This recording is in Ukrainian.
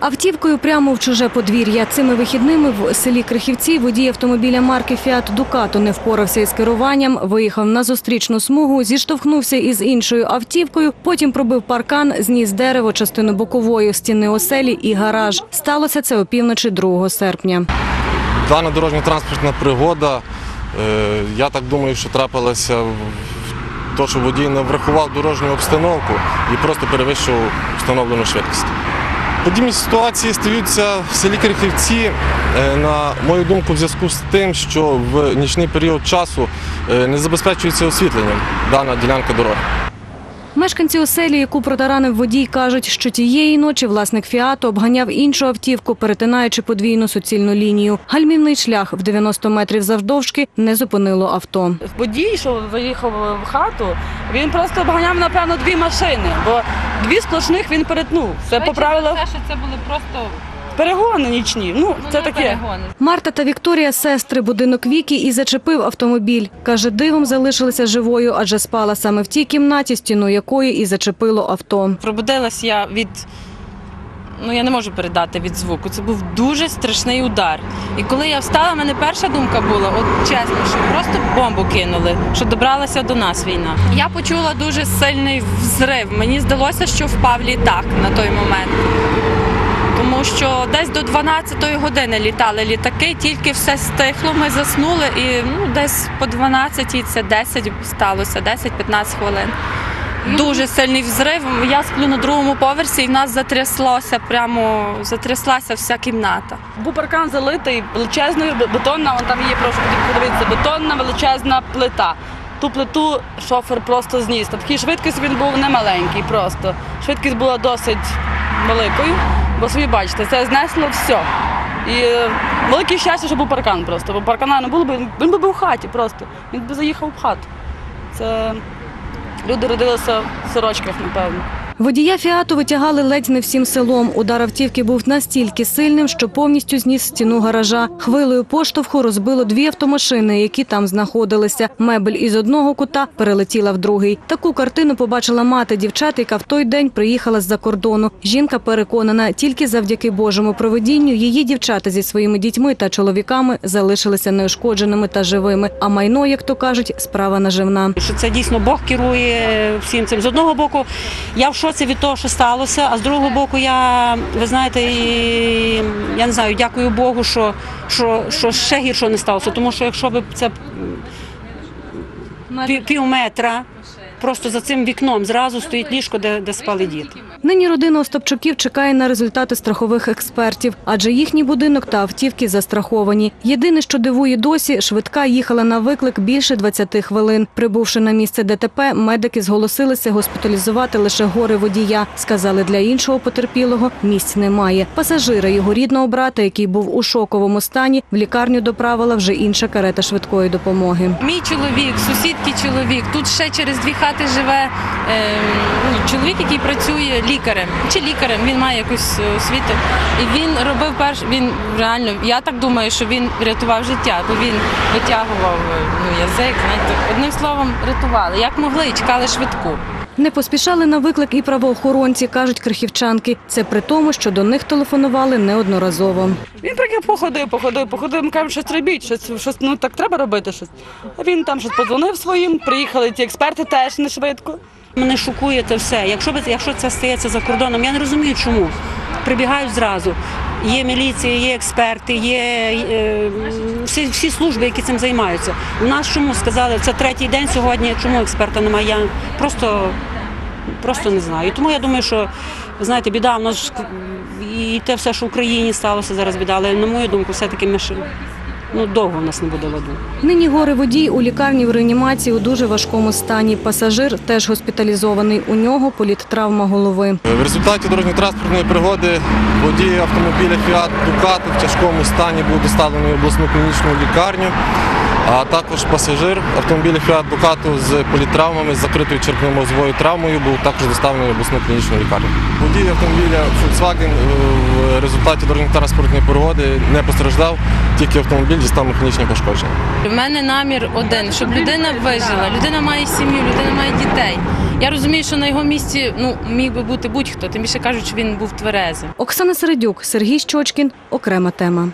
Автівкою прямо в чуже подвір'я. Цими вихідними в селі Крихівці водій автомобіля марки Фіат Дукато не впорався із керуванням, виїхав на зустрічну смугу, зіштовхнувся із іншою автівкою, потім пробив паркан, зніс дерево, частину бокової стіни оселі і гараж. Сталося це опівночі 2 серпня. Дана дорожньо-транспортна пригода, е, я так думаю, що трапилася то, що водій не врахував дорожню обстановку і просто перевищив встановлену швидкість. Подібні ситуації стаються в селі Крихівці, е, на мою думку, в зв'язку з тим, що в нічний період часу е, не забезпечується освітленням дана ділянка дороги. Мешканці оселі, яку протаранив водій, кажуть, що тієї ночі власник фіату обганяв іншу автівку, перетинаючи подвійну суцільну лінію. Гальмівний шлях в 90 метрів завдовжки не зупинило авто. Водій, що виїхав в хату, він просто обганяв, напевно, дві машини, бо дві сплошних він перетнув. Це по правилах що це були просто перегони нічні. Ну, це таке. перегони. Марта та Вікторія сестри будинок Вікі і зачепив автомобіль. Каже, дивом залишилася живою, адже спала саме в тій кімнаті, стіну якої і зачепило авто. Пробудилась я від. Ну, я не можу передати від звуку. Це був дуже страшний удар. І коли я встала, в мене перша думка була, от чесно, що просто бомбу кинули, що добралася до нас війна. Я почула дуже сильний взрив. Мені здалося, що впав літак на той момент. Тому що десь до 12-ї години літали літаки, тільки все стихло, ми заснули, і ну, десь по 12-й це 10 сталося, 10-15 хвилин. Дуже сильний взрив. Я сплю на другому поверсі, і в нас затряслося, прямо затряслася вся кімната. Був паркан залитий величезною бетонна, вон там є, прошу подивитися, бетонна величезна плита. Ту плиту шофер просто зніс. На такій швидкості він був не маленький просто. Швидкість була досить великою, бо собі бачите, це знесло все. І е, велике щастя, що був паркан просто, бо паркана не було б, він би був у хаті просто. Він би заїхав в хату. Це люди родилися в сорочках, напевно. Водія фіату витягали ледь не всім селом. Удар автівки був настільки сильним, що повністю зніс стіну гаража. Хвилею поштовху розбило дві автомашини, які там знаходилися. Мебель із одного кута перелетіла в другий. Таку картину побачила мати дівчат, яка в той день приїхала з-за кордону. Жінка переконана, тільки завдяки Божому проведінню її дівчата зі своїми дітьми та чоловіками залишилися неушкодженими та живими. А майно, як то кажуть, справа наживна. що це дійсно Бог керує всім цим. З одного боку, я в шоці від того, що сталося, а з другого боку, я, ви знаєте, і, я не знаю, дякую Богу, що, що, що ще гірше не сталося. Тому що якщо б це пів, метра, просто за цим вікном зразу стоїть ліжко, де, де спали діти. Нині родина Остапчуків чекає на результати страхових експертів, адже їхній будинок та автівки застраховані. Єдине, що дивує досі, швидка їхала на виклик більше 20 хвилин. Прибувши на місце ДТП, медики зголосилися госпіталізувати лише гори водія. Сказали, для іншого потерпілого місць немає. Пасажира його рідного брата, який був у шоковому стані, в лікарню доправила вже інша карета швидкої допомоги. Мій чоловік, сусідки чоловік. Тут ще через дві хати живе е, ну, чоловік, який працює лікарем. Чи лікарем, він має якусь е, освіту. І він робив перш, він реально, я так думаю, що він рятував життя, бо він витягував е, ну, язик, знаєте, одним словом, рятували. Як могли, і чекали швидку. Не поспішали на виклик і правоохоронці, кажуть крихівчанки. Це при тому, що до них телефонували неодноразово. Він прикинь, походив, походив, походив, ми кажемо, щось робіть, щось, щось, ну так треба робити щось. А він там щось подзвонив своїм, приїхали ті експерти теж не швидко. Мене шокує це все. Якщо, би- якщо це стається за кордоном, я не розумію, чому. Прибігають зразу. Є міліція, є експерти, є е, всі, всі служби, які цим займаються. У нас чому сказали, це третій день сьогодні, чому експерта немає? Я просто, просто не знаю. Тому я думаю, що знаєте, біда в нас і те все, що в Україні сталося зараз біда, але на мою думку, все-таки ми ще ну, довго в нас не буде ладу. Нині горе водій у лікарні в реанімації у дуже важкому стані. Пасажир теж госпіталізований. У нього політтравма голови. В результаті дорожньо-транспортної пригоди водій автомобіля Фіат Дукати в тяжкому стані був доставлений в обласну клінічну лікарню. А також пасажир автомобіля Фіат Дукато з політравмами, з закритою черепно-мозовою травмою був також доставлений в обласну клінічну лікарню. Водій автомобіля Volkswagen е, в результаті дорожньо-транспортної пригоди не постраждав, тільки автомобіль дістав механічні пошкодження. У мене намір один, щоб людина вижила. Людина має сім'ю, людина має дітей. Я розумію, що на його місці ну міг би бути будь-хто. Тим більше кажуть, що він був тверезим. Оксана Середюк, Сергій Щочкін. Окрема тема.